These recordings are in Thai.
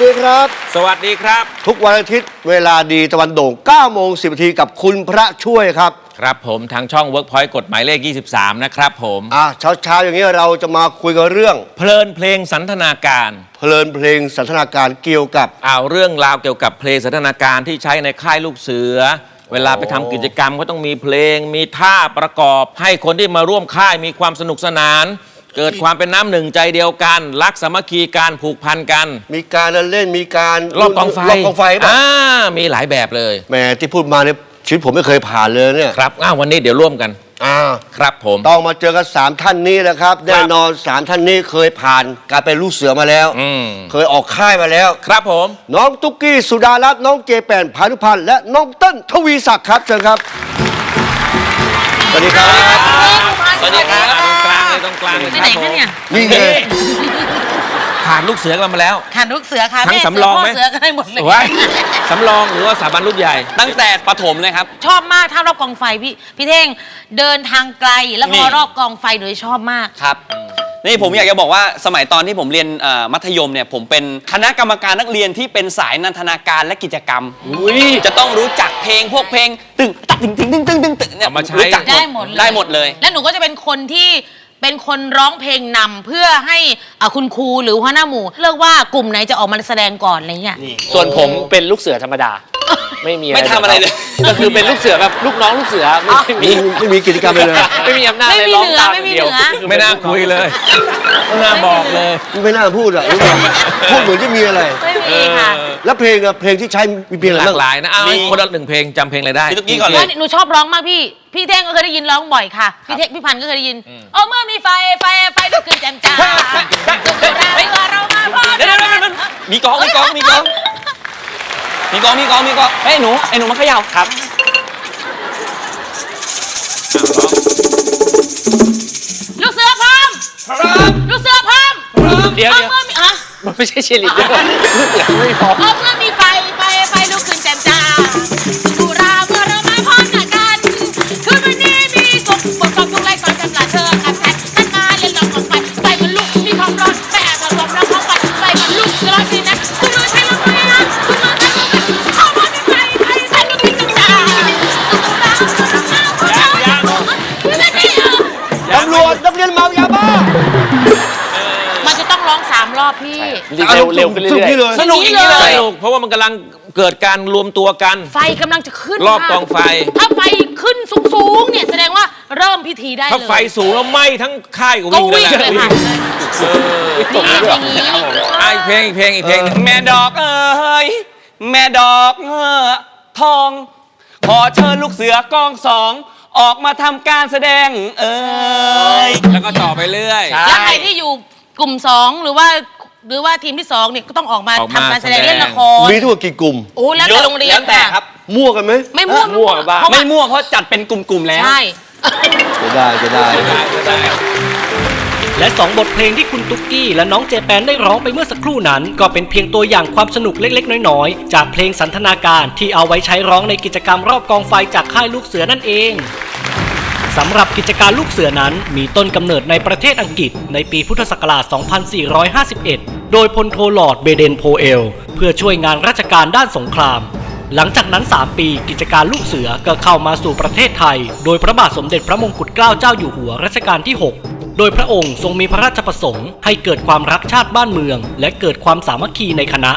วัสดีครับ สวัสดีครับ ทุกวันอาทิตย์เวลาดีตะวันโด่ง9โมง10นาทีกับคุณพระช่วยครับ ครับผมทางช่อง Workpoint กฎหมายเลข 23 นะครับผมอะเช้าเช้าๆอย่างนี้เราจะมาคุยกันเรื่อง เพลินเพลงสันทนาการเพลินเพลงสันทนาการเกี่ยวกับ เอาเรื่องราวเกี่ยวกับเพลงสันทนาการที่ใช้ในค่ายลูกเสือ เวลาไปทำกิจกรรมก็ต้องมีเพลง มีท่าประกอบ ให้คนที่มาร่วมค่ายมีความสนุกสนาน เกิดความเป็นน้ำหนึ่งใจเดียวกัน รักสามัคคีการผูกพันกัน มีการเล่นมีการรอบกองไฟรอบกองไฟป่ะอ่ามีหลายแบบเลยแหมที่พูดมาเนี่ยชีวิตผมไม่เคยผ่านเลยเนี่ยครับอ้าววันนี้เดี๋ยวร่วมกันอ่าครับผมต้องมาเจอกันสามท่านนี้แหละครับ แน่นอนสามท่านนี้เคยผ่านการเป็นลูกเสือมาแล้วอืมเคยออกค่ายมาแล้ว ครับผม น้องตุ๊กกี้สุดารัตน์น้องเจแปนพานุพันธ์และน้องเต้นทวีศักดิ์ครับเชิญครับสวัสดีครับ สวัสดีครับตรงกลางเลยตรงกลางเลยไปไหนคะเนี่ย นี่ไงผ่านลูกเสือกันมาแล้วขันลูกเสือค่ะทั้งแม่สำรองไหม เสือพ่อเสือก็ได้หมดเลยไว้สำรองหรือว่าสถาบันรุ่นใหญ่ ตั้งแต่ประถมเลยครับ ชอบมากถ้ารอบกองไฟพี่พี่เท่งเดินทางไกลแล้วพนี่อรอบกองไฟโดยชอบมาก ครับ นี่ผมอยากจะบอกว่าสมัยตอนที่ผมเรียนเอ่อมัธยมเนี่ยผมเป็นคณะกรรมการนักเรียนที่เป็นสายนันทนาการและกิจกรรมจะต้องรู้จักเพลงพวกเพลงตึงตักตึงตึงตึงตึงตึงตึงเนี่ยเอามาใช้ รู้จักได้หมดเลยได้หมดเลย แล้วหนูก็จะเป็นคนที่เป็นคนร้องเพลงนำเพื่อให้อะคุณครูหรือหัวหน้าหมู่ เลือกว่ากลุ่มไหนจะออกมาแสดงก่อนอะไรเงี้ยส่วนผมเป็นลูกเสือธรรมดา ไม่มีไม่ทำอะไรเลย ก็คือเป็นลูกเสือแบบลูกน้องลูกเสือไม่ไม่มีมีไม่มีกิจกรรมเลยเลยไม่มีอำนาจไม่เลยมีร้องเหนือตามไม่มีเดียวเหนือไม่น่าคุยเลยไม่น่าบอกเลยไม่น่าพูดอะรู้ป่ะพูดเหมือนจะมีอะไรไม่มีค่ะแล้วเพลงอะเพลงที่ใช้มีเพลงอะไรหลาบ้างกหลายนะเอามีคนละหนึ่งเพลงจำเพลงอะไรได้พี่ตุ๊กกี้ก่อนเลยว่าหนูชอบร้องมากพี่พี่เท่งก็เคยได้ยินร้องบ่อยค่ะพี่เท่งพี่พันธุ์ก็เคยได้ยินโอ้เมื่อมีไฟไฟไฟลุกขึ้นแจ่มจ้าเฮ้ยเรามาพอเดี๋ยวเดี๋ยวเดี๋ยวเดี๋ยวมีกองมีกองมีกอง มีกองมีกองมีกองเฮ้ยหนูไอ้หนูมาเขย่าครับ ลูกเสือพร้อมลูกเสือพร้อมเดี๋ยว เอาเดี๋ยวเมื่อมีอะมันไม่ใช่เชลิดเดอร์ลูกเสือไม่พอเอาเมื่อมีไฟไฟไฟ เร็วเร็วขึ้นเรื่สุดอยที่เลยสนุกอย่างนี้เลสยนุกเพราะว่ามันกำลังเกิดการรวมตัวกัน ไฟกำลังจะขึ้นรอบค่ะกองไฟ ถ้าไฟขึ้นสูงๆเนี่ยแสดงว่าเริ่มพิธีได้เลยถ้าไฟสูงแล้วไหม้ทั้งค่ายก็ก็วิ่งวิ่งเลเลยยนะค่ะนี่อย่างนี้อะอีกเพลงอีกเพลงอีกเพลงหนึ่งแม่ดอกเอ้ยแม่ดอกเอ้อทอง ขอเชิญลูกเสือกองสอง ออกมาทำการแสดง เอ้ยแล้วก็ต่อไปเรื่อยใช่แล้วใครที่อยู่กลุ่มสองหรือว่า หรือว่าทีมที่สองเนี่ยก็ต้องออกมาออกมาทำการแสดงแสดง เล่นละครมีทั้งหมดกี่กลุ่ม โอ้แล้วแต่โรงเรียนแล้วแต่ครับ มั่วกันไหมไม่มั่วมั่วบ้างเพราะไม่ว่ามั่วเพราะจัดเป็นกลุ่มๆแล้ว ใช่จะได้จะได้ และ 2 บทเพลงที่คุณตุ๊กกี้และน้องเจแปนได้ร้องไปเมื่อสักครู่นั้น ก็เป็นเพียงตัวอย่างความสนุกเล็กๆ น้อยๆ จากเพลงสันทนาการที่เอาไว้ใช้ร้องในกิจกรรมรอบกองไฟจากค่ายลูกเสือนั่นเอง สำหรับกิจการลูกเสือนั้นมีต้นกำเนิดในประเทศอังกฤษในปีพุทธศักราช 2451 โดยพลโทลอร์ดเบเดนโพเอล เพื่อช่วยงานราชการด้านสงคราม หลังจากนั้น 3 ปีกิจการลูกเสือก็เข้ามาสู่ประเทศไทย โดยพระบาทสมเด็จพระมงกุฎเกล้าเจ้าอยู่หัวรัชกาลที่6โดยพระองค์ทรงมีพระราชประสงค์ให้เกิดความรักชาติบ้านเมือง และเกิดความสามัคคีในคณะ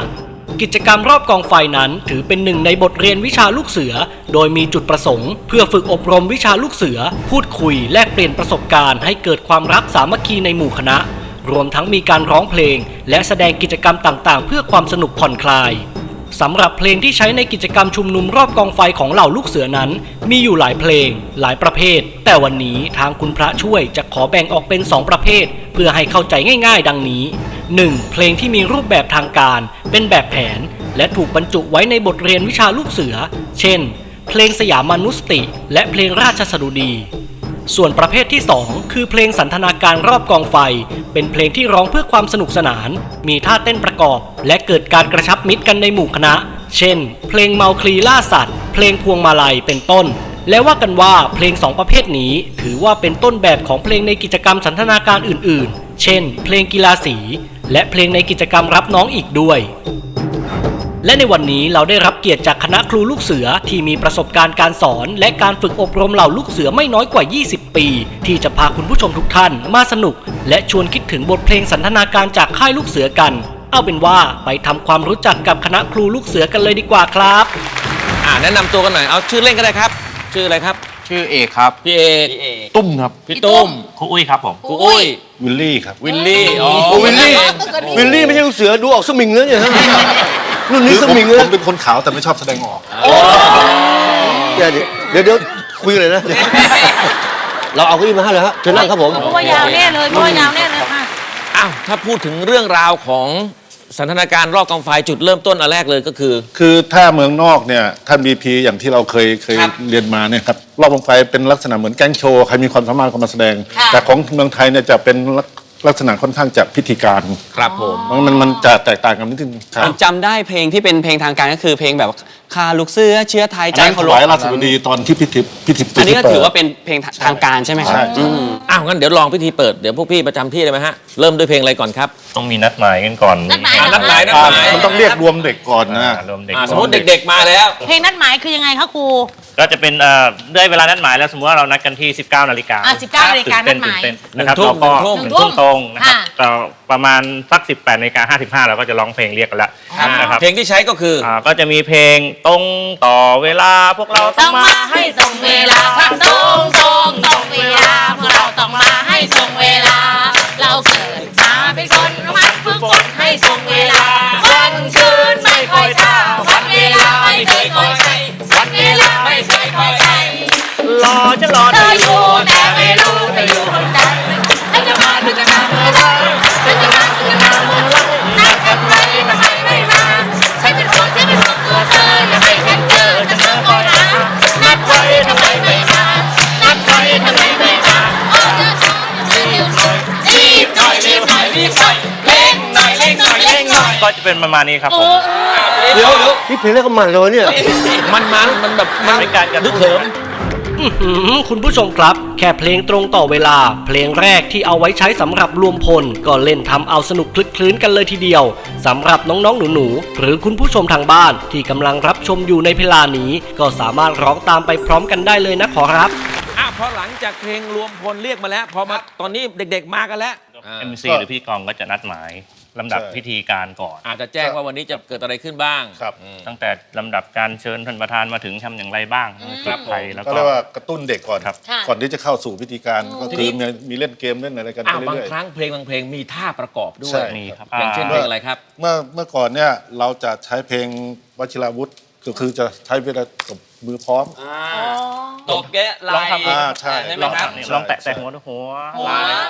กิจกรรมรอบกองไฟนั้น ถือเป็นหนึ่งในบทเรียนวิชาลูกเสือ โดยมีจุดประสงค์ เพื่อฝึกอบรมวิชาลูกเสือ พูดคุยแลกเปลี่ยนประสบการณ์ให้เกิดความรักสามัคคีในหมู่คณะ รวมทั้งมีการร้องเพลง และแสดงกิจกรรมต่างๆ เพื่อความสนุกผ่อนคลายสำหรับเพลงที่ใช้ในกิจกรรมชุมนุมรอบกองไฟของเหล่าลูกเสือนั้น มีอยู่หลายเพลง หลายประเภท แต่วันนี้ทางคุณพระช่วยจะขอแบ่งออกเป็น 2 ประเภท เพื่อให้เข้าใจง่าย ๆ ดังนี้ 1. เพลงที่มีรูปแบบทางการ เป็นแบบแผน และถูกบรรจุไว้ในบทเรียนวิชาลูกเสือ เช่น เพลงสยามานุสติ และเพลงราชสดุดี ส่วนประเภทที่ 2 คือเพลงสันทนาการรอบกองไฟ เป็นเพลงที่ร้องเพื่อความสนุกสนาน มีท่าเต้นประกอบ และเกิดการกระชับมิตรกันในหมู่คณะ เช่น เพลงเมาคลีล่าสัตว์ เพลงพวงมาลัยเป็นต้นและว่ากันว่าเพลงสองประเภทนี้ ถือว่าเป็นต้นแบบของเพลงในกิจกรรมสันทนาการอื่น ๆ เช่น เพลงกีฬาสี และเพลงในกิจกรรมรับน้องอีกด้วย และในวันนี้เราได้รับเกียรติจากคณะครูลูกเสือที่มีประสบการณ์การสอน และการฝึกอบรมเหล่าลูกเสือไม่น้อยกว่า 20 ปี ที่จะพาคุณผู้ชมทุกท่านมาสนุก และชวนคิดถึงบทเพลงสันทนาการจากค่ายลูกเสือกัน เอาเป็นว่าไปทำความรู้จักกับคณะครูลูกเสือกันเลยดีกว่าครับ อ่าแนะนำตัวกันหน่อย เอาชื่อเล่นก็ได้ครับ ชื่ออะไรครับ ชื่อเอกครับ พี่เอก ตุ้มครับพี่ตุ้มครูอุ้ยครับผมครูอุ้ยวิลลี่ครับวิลลี่อ๋อโอ้วิลลี่วิลลี่ไม่ใช่ลูกเสือดูออกสมิงเลยเนี่ยฮะรุ่นนี้สมิงเลยผมเป็นคนขาวแต่ไม่ชอบแสดงออกเดี๋ยวเดี๋ยวเดี๋ยวคุยกันเลยนะเราเอาเก้าอี้มาให้เลยฮะเชิญนั่งครับผมเพราะว่ายาวแน่เลยเพราะว่ายาวแน่เลยมาอ้าวถ้าพูดถึงเรื่องราวของ สันทนาการรอบกองไฟจุดเริ่มต้นอันแรกเลยก็คือ คือถ้าเมืองนอกเนี่ยท่านบีพีอย่างที่เราเคยเคยครับเรียนมาเนี่ยครับรอบวงไฟเป็นลักษณะเหมือนแก๊งโชว์ใครมีความสามารถก็มาแสดง ค่ะ แต่ของเมืองไทยเนี่ยจะเป็นลักลักษณะค่อนข้างจะพิธีการครับผม มันมันมันจะแตกต่างกันนิดนึงครัผบมจำได้เพลงที่เป็นเพลงทางการก็คือเพลงแบบ คาลูกเสื้อเชื้อไทยอันใจนั้นเคาถรวายพราชบดีตอนที่พิธีพิธีอันนี้ก็พิธีถือว่าเปิดเป็นเพลงทางการใช่ไหมครับใช่อืมอ้าวงั้นเดี๋ยวลองพิธีเปิดเดี๋ยวพวกพี่ประจำที่เลยไหมฮะเริ่มด้วยเพลงอะไรก่อนครับต้องมีนัดหมายกันก่อนนัดหมาย อ่านัดหมายนัดอ่าหมายมันต้องเรียกรวมเด็กก่อนนะ อ่ารวมเด็กอ่าสมมติเด็กๆมาแล้ว เพลงนัดหมายคือยังไงคะครู ก็จะเป็นเอ่อด้วยเวลานัดหมายแล้วสมมติว่าเรานัดกันที่ 19นาฬิกาอะ19นาฬิกานัดหมายตื่เต้นหนึ่นะงครับทุ่มเราก็หนึ่งทุ่มหนึ่งทุ่มตรงนะครับค่ะ เราประมาณสัก 18นาฬิกา55เราก็จะร้องเพลงเรียกกันแล้วนะครับเพลงที่ใช้ก็คือ อ่าก็จะมีเพลงตรงต่อเวลาพวกเราต้ต้อองงมามาให้ตรงเวลาค่ะตรงตรงตรงเวลาพวกเราต้องมาให้ตรงเวลา เราเกิ ก็จะเป็นประมาณนี้ครับผม เดี๋ยวเดี๋ยวนี่เพลงแรกก็มันเลยวะเนี่ย มันมันมันแบบมันเป็นการกระตุ้นเขิม อื้อหือคุณผู้ชมครับ แค่เพลงตรงต่อเวลา เพลงแรกที่เอาไว้ใช้สำหรับรวมพล ก็เล่นทำเอาสนุกคลึกคลื้นกันเลยทีเดียวสำหรับน้องๆหนูๆหรือคุณผู้ชมทางบ้านที่กำลังรับชมอยู่ในเวลานี้ ก็สามารถร้องตามไปพร้อมกันได้เลยนะขอรับ อะพอหลังจากเพลงรวมพลเรียกมาแล้ว พอมาตอนนี้เด็กๆมากันแล้วอ่าเอ็มซีหรือพี่กองก็จะนัดหมาย ลำดับใช่ พิธีการก่อน อาจจะแจ้งว่าวันนี้จะเกิดอะไรขึ้นบ้าง ครับอืมตั้งแต่ลำดับการเชิญท่านประธานมาถึงทำอย่างไรบ้างครับใครแล้วก็ ก็เรียกว่ากระตุ้นเด็กก่อนครับค่ะ ก่อนที่จะเข้าสู่พิธีการก็ทีคืนี้อมีมีเล่นเกมเล่นอะไรกันอ้าไปวบางเรื่อย ครั้งเพลงบางเพลงมีท่าประกอบด้วใช่ ย มีครับอย่างเช่นเพลงอะไรครับ ๆเมื่อเมื่อก่อนเนี่ยเราจะใช้เพลงวชิราวุธก็คือจะใช้เวลาตบมือพร้อม ตบแกะไหลลองทำ อ่าใช่ใช่ไหมลองครับทำนี่ลองแตะแต่หัวด้วยหัวหัว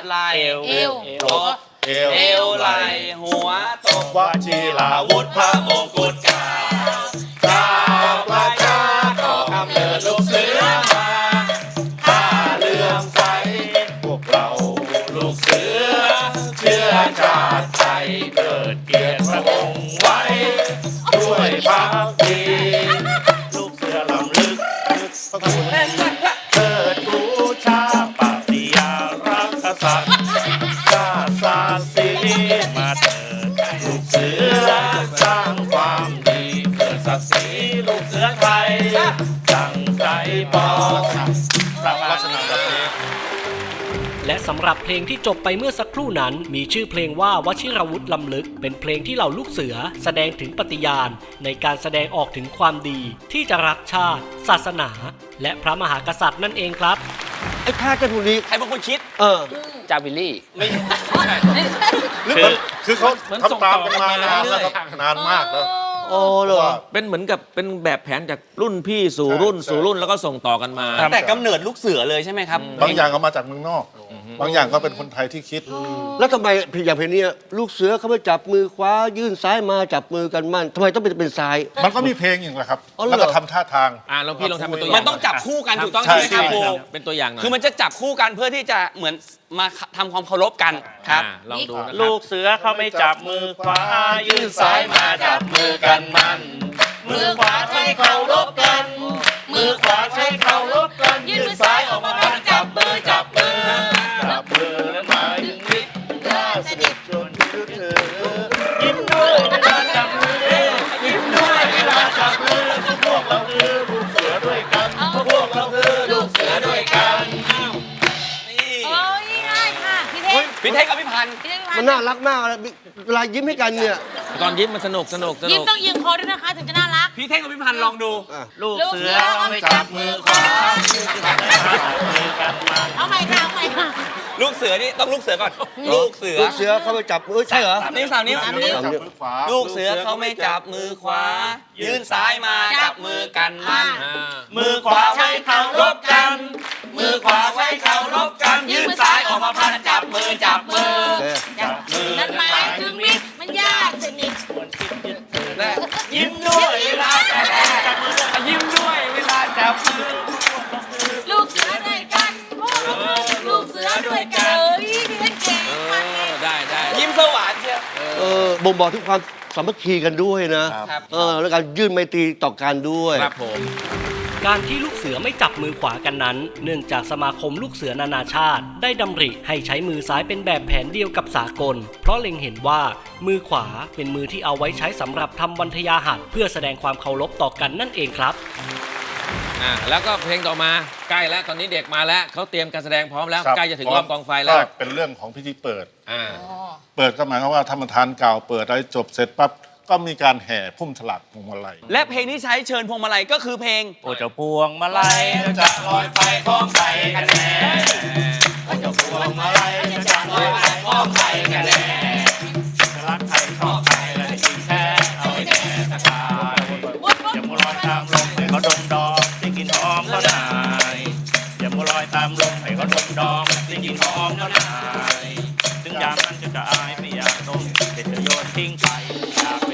ไหลเอว เอวตบ เอวเอวไหลหัวตกวชิราวุธพระมงกุฎเกล้า สำหรับเพลงที่จบไปเมื่อสักครู่นั้น มีชื่อเพลงว่าวชิรวุฒิลำลึก เป็นเพลงที่เหล่าลูกเสือ แสดงถึงปฏิญาณ ในการแสดงออกถึงความดี ที่จะรักชาติ ศาสนา และพระมหากษัตริย์นั่นเองครับไอ้ท่าเต้นพวกนี้ใครเป็นคนคิด เออ จาวิลลี่หรือมันคือเขาเหมือนส่งทำตามต่อกันมากันมานานเรื่แล้อวยครับนานมากแล้ว โอ้เหรอ เป็นเหมือนกับเป็นแบบแผนจากรุ่นพี่สู่รุ่นใช่ สู่รุ่นแล้วก็ส่งต่อกันมา ตั้งแต่กำเนิดลูกเสือเลยใช่ไหมครับ บางอย่างเอามาจากเมืองนอก บางอย่างก็เป็นคนไทยที่คิด แล้วทำไมอย่างเพลงเนี้ยลูกเสือเขาไปจับมือขวายื่นซ้ายมาจับมือกันมั่นทำไมต้องเป็นเป็นซ้าย มันก็มีเพลงอย่างแหละครับ อ๋อเหรอ แล้วก็ทำท่าทาง อ่าลองพี่ลองทำเป็นตัวอย่ามังนต้องจับคู่กันถูกต้องใช่ใช่ไหมครับใช่ครู เป็นตัวอย่างหน่อยคือมันจะจับคู่กันเพื่อที่จะเหมือน มาทำความเคารพกันครับ อ่าลองดูนะครับ ลูกเสือเขาไม่จับมือขวายื่นซ้ายมาจับมือกันมัน มือขวาใช้เคารพกัน มือขวาใช้เคารพกันยื่นมือซ้ายออกมาพันจับมือจับมือจับมือและหมายถึงมิตรเพื่อสนิทจนถึงเธอ นน่ารักมากเลยเวลายิ้มให้กันเนี่ย ตอนยิ้มมันสนุกสนุกสยิ้นุมกต้องเอียงคอด้วยนะคะ ถึงจะน่ารัก พี่เท่งกับพี่พันธ์ลองดูลูกลูกเสืเสืออเอาไปจับมือขวามือกันมาเอาใหม่ค่ะเอาใหม่ค่ะ ลูกเสือนี่ต้องลูกเสือก่อน ลูกเสือลูกเสือเข้าไปจับมือใช่เหรอ สามนิ้วสามนิ้วสามนิ้วสามนิ้วมือขวาลูกเสือเขาไม่จับมือขวา ยื่นซ้ายมาจับมือกันมัน อ่า มือขวาไว้เคารพกัน มือขวาไว้เคารพกัน ยื่นซ้ายออกมาพันจับมือจับ งบอกถึงความสามัคคีกันด้วยนะครับ เออแล้วการยื่นไมตรีต่อกันด้วย ครับผม การที่ลูกเสือไม่จับมือขวากันนั้น เนื่องจากสมาคมลูกเสือนานาชาติ ได้ดำริให้ใช้มือซ้ายเป็นแบบแผนเดียวกับสากล เพราะเล็งเห็นว่ามือขวาเป็นมือที่เอาไว้ใช้สำหรับทำวันทยาหัดเพื่อแสดงความเคารพต่อกันนั่นเองครับ อ่าแล้วก็เพลงต่อมาใกล้แล้วตอนนี้เด็กมาแล้วเขาเตรียมการแสดงพร้อมแล้วครับใกล้จะถึงรอบกองไฟแล้วก็เป็นเรื่องของพิธีเปิด อ่าเปิดก็หมายความว่าธรรมทานกล่าวเปิดอะไรจบเสร็จปั๊บก็มีการแห่พุ่มฉลากพวงมาลัยและเพลงที่ใช้เชิญพวงมาลัยก็คือเพลงโอ้เจ้าพวงมาลัยจะลอยไปคล้องไปกันแน่โอ้เจ้าพวงมาลัยจะลอยไปคล้องไปกันแน่ อมได้กลินหอมเขาได้ถึงยามนั้นจะจะอายไม่อยากดมเด็ดจะโยนทิ้งไปอยากเป็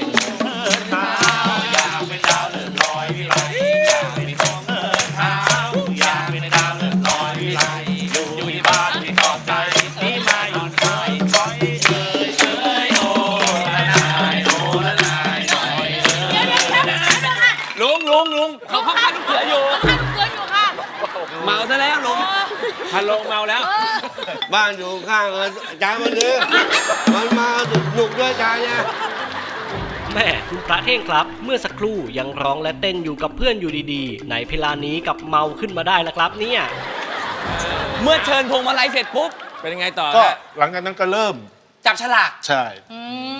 ข้างกันอาจารย์มันเลยมันมาสนุกด้วยอาจารย์เนี่ยแม่คุณพระเท่งครับ เมื่อสักครู่ยังร้องและเต้นอยู่กับเพื่อนอยู่ดีๆในเพลานี้กับเมาขึ้นมาได้แล้วครับเนี่ย เมื่อเชิญพวงมาลัยเสร็จปุ๊บ เป็นยังไงต่อก็ฮะหลังจากนั้นก็เริ่มจับฉลาก ใช่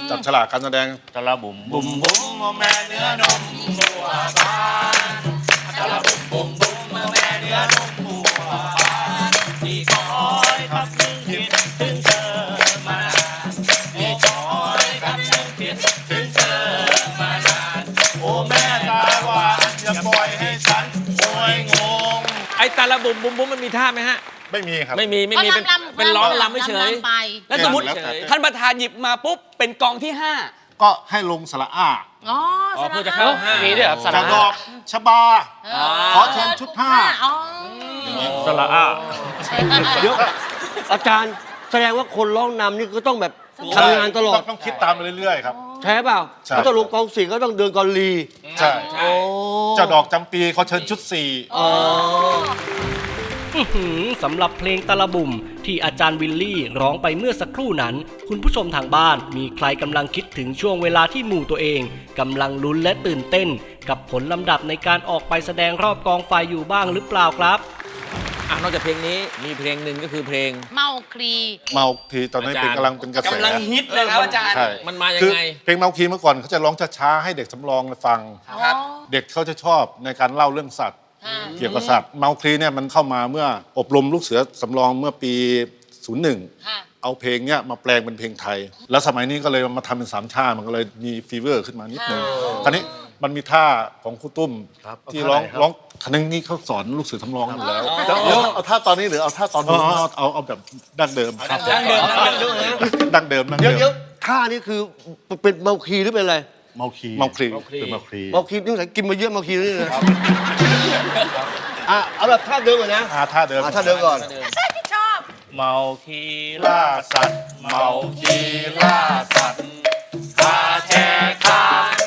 จับฉลากการแสดงตะละบุ่มบุ่มบุ่มโมแม่เนื้อนมบัวบานตะละบุ่มบุ่มบุ่มโมแม่เนื้อนมบัว มบุ่มบุ่มมันมีท่าไหมฮะ ไม่มีครับ ไม่มีไม่มีเป็นก็ลำๆเป็นร้องลำไม่เฉยลำๆไป แล้วสมมติแล้วแต่ท่านประธานหยิบมาปุ๊บเป็นกองที่ก็ให้ลงสระอ้าอ๋ออ๋อสเพื่อจะระเข้าอาห้ามีด้วยครับสจะระดอกชบาเออขอเชิญชุดห้า อ๋อสระอาเดี๋ยวอาจารย์แสดงว่าคนร้องนำนี่ก็ต้องแบบทำงานตลอดต้องคิดตามไปเรื่อยๆครับใช่เปล่าใช่ เขาต้องลงกองสี่ก็ต้องเดินกอลีใช่ใช่ โอ้เจ้าดอกจำปีเขาเชิญชุดสี่ อ๋ออื้อหือ สำหรับเพลงตะละบุ่มที่อาจารย์วิลลี่ร้องไปเมื่อสักครู่นั้น คุณผู้ชมทางบ้านมีใครกำลังคิดถึงช่วงเวลาที่หมู่ตัวเองกำลังลุ้นและตื่นเต้น กับผลลำดับในการออกไปแสดงรอบกองไฟอยู่บ้างหรือเปล่าครับอะนอกจากเพลงนี้มีเพลงหนึ่งก็คือเพลง เมาคลี เมาทีตอนนี้อาจารย์เป็นกำลังเป็นกระ5แส กำลังฮิตเลยครับอาจารย์ ใช่ มันมายังคือไง เพลงเมาคีเมื่อก่อนเขาจะร้องช้าๆให้เด็กสำรองฟัง ครับ เด็กเขาจะชอบในการเล่าเรื่องสัตว์ เกี่ยวกับสัตว์เมาคลีเนี่ยมันเข้ามาเมื่ออบรมลูกเสือสำรองเมื่อปี 01ค่ะเอาเพลงเนี้ยมาแปลงเป็นเพลงไทย แล้วสมัยนี้ก็เลยมาทำเป็นสามชาติมันก็เลยมีฟีเวอร์ขึ้นมานิดนึงคราวนี้มันมีท่าของครูตุ้มที่ร้องร้องคณะนี้เขาสอนลูกเสือทำรองอยู่แล้วเอาท่าตอนนี้หรือเอาท่าตอนเอานู้นเอาเอาเอาแบบดั้งเดิมครับดั้งเดิมดั้งเดิมดั้งเดิมดั้งเดี๋ยวเดิเดี๋ยวมท่านี่คือเป็นเมาคีหรือเป็นอะไร เมาคีเมาคลี เป็นเมาคีเมาคีนี่สงสัยกินมาเยอะเมาคีนี่นะอะเอาแบบท่าเดิมก่อนนะอ่าท่าเดิมอะท่าเดิมก่อน ชอบ เมาคีล่าสัตว์ เมาคีล่าสัตว์คาแชร์คาน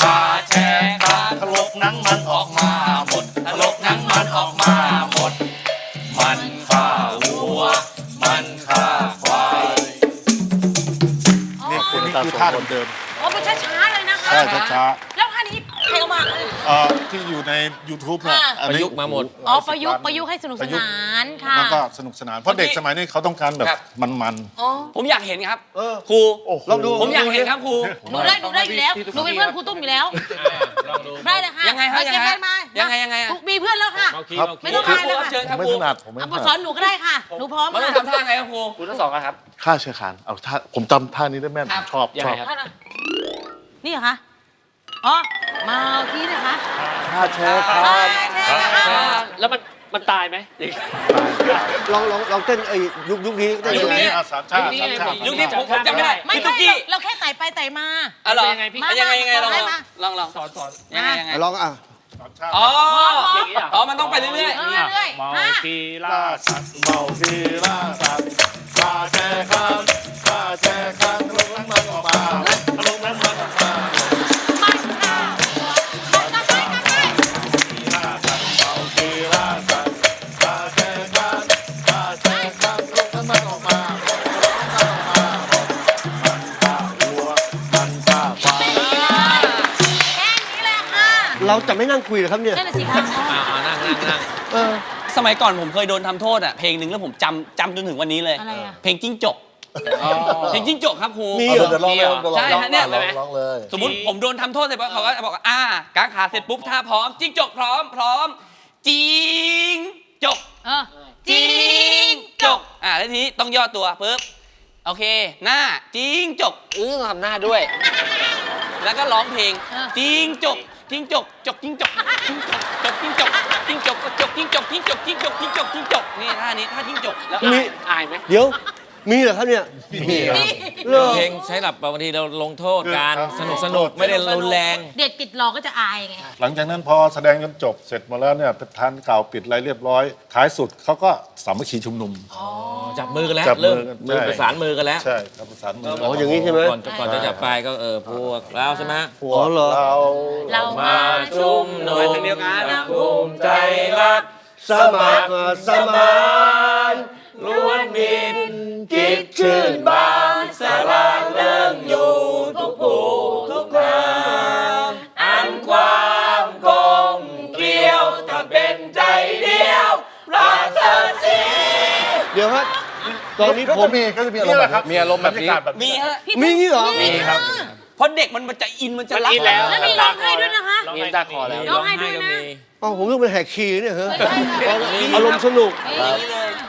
คาแชร์คานถลกหนังมันออกมาหมดถลกหนังมันออกมาหมด มันฆ่าวัว มันฆ่าควาย นี่คนนี้คือท่าเดิมโอ้เป็นช้าๆเลยนะคะใช่ช้าแล้วท่านี้ใครเอามาเอ่อที่อยู่ใน YouTube เนี่ยค่ะ อันประนี้ยุกต์มาหมดอ๋อประยุกต์ประยุกต์ให้สนุกสนานค่ะ แล้วก็สนุกสนาน เพราะเด็กสมัยนี้เขาต้องการแบบครับ มันอ๋อผมอยากเห็นครับเออ ครูๆโอ้โห ลองดูผมอยากเห็นครับครู หนูได้หนูได้อยู่แล้วหนูเป็นเพื่อนครูตุ้มอยู่แล้วลองดูได้เลยค่ะยังไงฮะเอาเก็บยังไงแฟนมายังไงยังไงอะถูกมีเพื่อนแล้วค่ะ เมาคีครับ เมาคีไม่ต้องครูอายแล้วครับค่ะเชิญครับไม่ครูถนัดผมไม่เอาถบทนัดสอนหนูก็ได้ค่ะ หนูพร้อมมันต้องค่ะทำท่าไงครับครูคุณทั้งสองอะครับค่าเชือคานเอาท่าผมจำท่านี้ได้แม่น ครับชอบยังชไงอบ ครับท่านอะนี่เหรอคะ อ๋อมาเอาที่นะคะท่าแชร์คใช่รับใช่ค่ะแล้วมันมันตายไหมลองลองลองเต้นไอ้ยุคยุคนี้เต้นยุคยังไงนี้อะสามชาติสามชาติยุคนี้ผมผมจำไม่ได้ไม่พี่ตุ๊ใช่กกี้เราแค่ไต่ไปไต่มาอ๋อเหรอเป็นยังไงพี่มายังไงยังไงลองให้มาลองลองสอนสอนยังไงยังไงลองอะสามชาติอ๋ออย่างนี้เหรออ๋อมันต้องไปเรื่อยเรื่อยๆเมาห้าคีล่าล่าสัตว์เมาทีล่าสัตว์ฆ่าแชร์คานฆ่าแชร์คานลงน้ำมันออกมา เราจะไม่นั่งคุยเหรอครับเนี่ย นั่นน่ะสิคะอ่าอ่านั่งนั่งนั่งเออๆสมัยก่อนผมเคยโดนทำโทษอะเพลงหนึ่งแล้วผมจำจำจนถึงวันนี้เลย อะไรอะ เพลงจิ้งจกเพลงจิ้งจกครับครู มีเอาเดี๋ยวร้องเลยเดี๋ยวร้องใช่ฮะเนี่ยร้องร้องเลย สมมติผมโดนทำโทษเสร็จปุ๊บเขาก็จะบอกว่าอ่ากางขาเสร็จปุ๊บท่าพร้อม จิ้งจกพร้อมพร้อมจิงจกเออจริงจกอ่าแล้วทีนี้ต้องย่อตัวปุ๊บโอเค หน้าจิงจกเออทำหน้าด้วย แล้วก็ร้องเพลงจิงจก จิงจกจกจิงจกจิงจกจกจิงจกจิงจกจกจิงจกจิงจกจิงจกจิงจกจิงจกนี่ท่านี้ท่าจิงจกแล้วมีอายไหม เดี๋ยว มีเหรอครับเนี่ยมีครับเหรอเพลงใช้หลับบางทีเราลงโทษการครับสนุกสนุกไม่ได้รุนแรง เด็กติดหลอกก็จะอายไง หลังจากนั้นพอแสดงจนจบเสร็จหมดแล้วเนี่ยทานเก่าปิดอะไรเรียบร้อย ท้ายสุดเขาก็สามัคคีชุมนุม จับมือกันแล้วจับมืเริ่อมกันมือใช่ ประสานมือกันแล้ว ใช่ครับประสานมืออ๋ออย่างนี้ใช่ไหมก่อนก่อนจะจับไปก็เออพวกเราใช่ไหมพวอ๋อกเหรอ เรา เรามาชุมนุไปทางเดียวกันภูมิใจรัก สมัครสมาน ล้วนมีจิตชื่นบานสลานเริ่มอยู่ทุกผู้ทุกนามอันความกลมเกลียวถ้าเป็นใจเดียวประเสริฐสีเดี๋ยวฮะตอนนี้ก็ผจะมมีก็จะมีอารมณ์แบบมีอารมณ์แบบนี้บรรยากาศแบบมีฮะมีงี้เหรอมีครับเพราะเด็กมันมันจะอินมันจะมันรักอินแล้วแล้วมีร้องไห้ด้วยนะคะมีน้ำตาคลอแล้วร้องไห้ด้วยนะก็มีอ๋อผมนึกเป็นแหกคีย์เนี่ยเหรอไม่ใช่ค่ะอารมณ์สนุก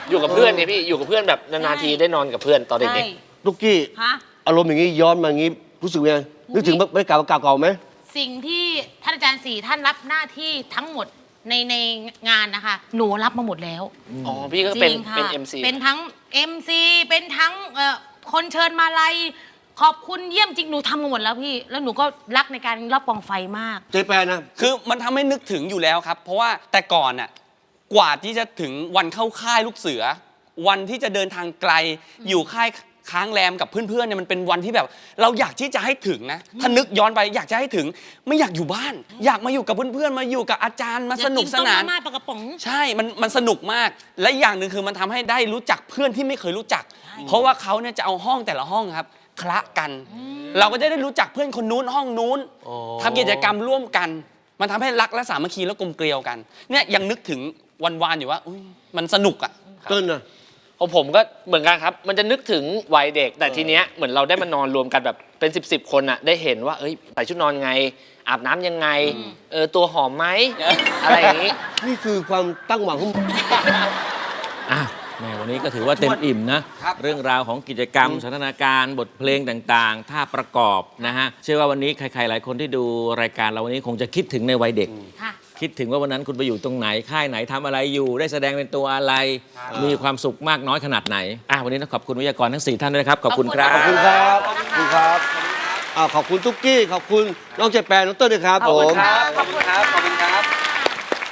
อยู่กับเพื่อนเนี่ยพี่อยู่กับเพื่อนแบบนานๆทีได้นอนกับเพื่อนตอนใช่เด็กลูกกี้ฮะ อารมณ์อย่างนี้ย้อนมาอย่างนี้รู้สึกยังไงนึกถึงบรรยากาศเก่าๆไหม สิ่งที่ท่านอาจารย์สี่ท่านรับหน้าที่ทั้งหมดในในงานนะคะ หนูรับมาหมดแล้วๆอ๋อพี่ก็เป็นจริงค่ะเป็น MC เป็นทั้ง MC เป็นทั้งเอ่อคนเชิญมาลัยขอบคุณเยี่ยมจริงหนูทำมาหมดแล้วพี่ แล้วหนูก็รักในการรับกองไฟมาก เจแปนนะ คือมันทำให้นึกถึงอยู่แล้วครับ เพราะว่าแต่ก่อนน่ะ กว่าที่จะถึงวันเข้าค่ายลูกเสือ วันที่จะเดินทางไกล อยู่ค่ายค้างแรมกับเพื่อนๆเนี่ยมันเป็นวันที่แบบ เราอยากที่จะให้ถึงนะถ้านึกย้อนไปอยากจะให้ถึงไม่อยากอยู่บ้าน อยากมาอยู่กับเพื่อนๆมาอยู่กับอาจารย์มาสนุกสนาน อยต้มมาม่าปลากระป๋อง ใช่ มัน มันสนุกมาก และอย่างหนึ่งคือมันทำให้ได้รู้จักเพื่อนที่ไม่เคยรู้จัก เพราะว่าเขาเนี่ยจะเอาห้องแต่ละห้องครับ คละกัน เราก็จะได้รู้จักเพื่อนคนนู้นห้องนู้นทำกิจกรรมร่วมกัน มันทำให้รักและสามัคคีและกลมเกลียวกัน เนี่ยยังนึกถึง วันวานอยู่ว่าอุ๊ยมันสนุกอะ เต้นนะของผมก็เหมือนกันครับ มันจะนึกถึงวัยเด็ก แต่ทีเนี้ยเหมือนเราได้มานอนรวมกันแบบเป็น 10บสคนอะได้เห็นว่าเอ้ยใส่ชุดนอนไง อาบน้ำยังไง เออตัวหอมไหม อะไรอย่างนี้ นี่คือความตั้งหวังของ อะแหมวันนี้ก็ถือว่าเต็มอิ่มนะ เรื่องราวของกิจกรรมสถานการณ์บทเพลงต่างๆ ท่าประกอบนะฮะ เชื่อว่าวันนี้ใครๆ หลายคนที่ดูรายการเราวันนี้คงจะคิดถึงในวัยเด็ก ค่ะ คิดถึงว่าวันนั้นคุณไปอยู่ตรงไหน ค่ายไหนทำอะไรอยู่ ได้แสดงเป็นตัวอะไร มีความสุขมากน้อยขนาดไหนอะวันนี้ต้องขอบคุณวิทยากรทั้ง 4 ท่านด้วยนะครับ ขอบคุณครับ ขอบคุณครับขอบคุณครับอ่าขอบคุณตุ๊กกี้ ขอบคุณน้องเจแปนน้องเต้นด้วยครับขอบผคุณมครับ ขอบคุณครับ ขอบคุณครับ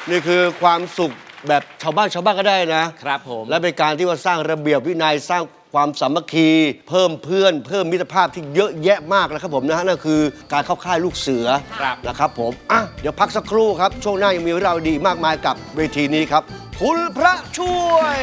นี่คือความสุขแบบชาวบ้านชาวบ้านก็ได้นะครับผม และเป็นการที่ว่าสร้างระเบียบวินัยสร้าง ความสามัคคีเพิ่มเพื่อน เพิ่มมิตรภาพที่เยอะแยะมากนะครับผมนะฮะนั่นคือการเข้าค่ายลูกเสือครับ นะครับผมอะเดี๋ยวพักสักครู่ครับ ช่วงหน้ายังมีเรื่องราวดีมากมายกับเวทีนี้ครับคุณพระช่วย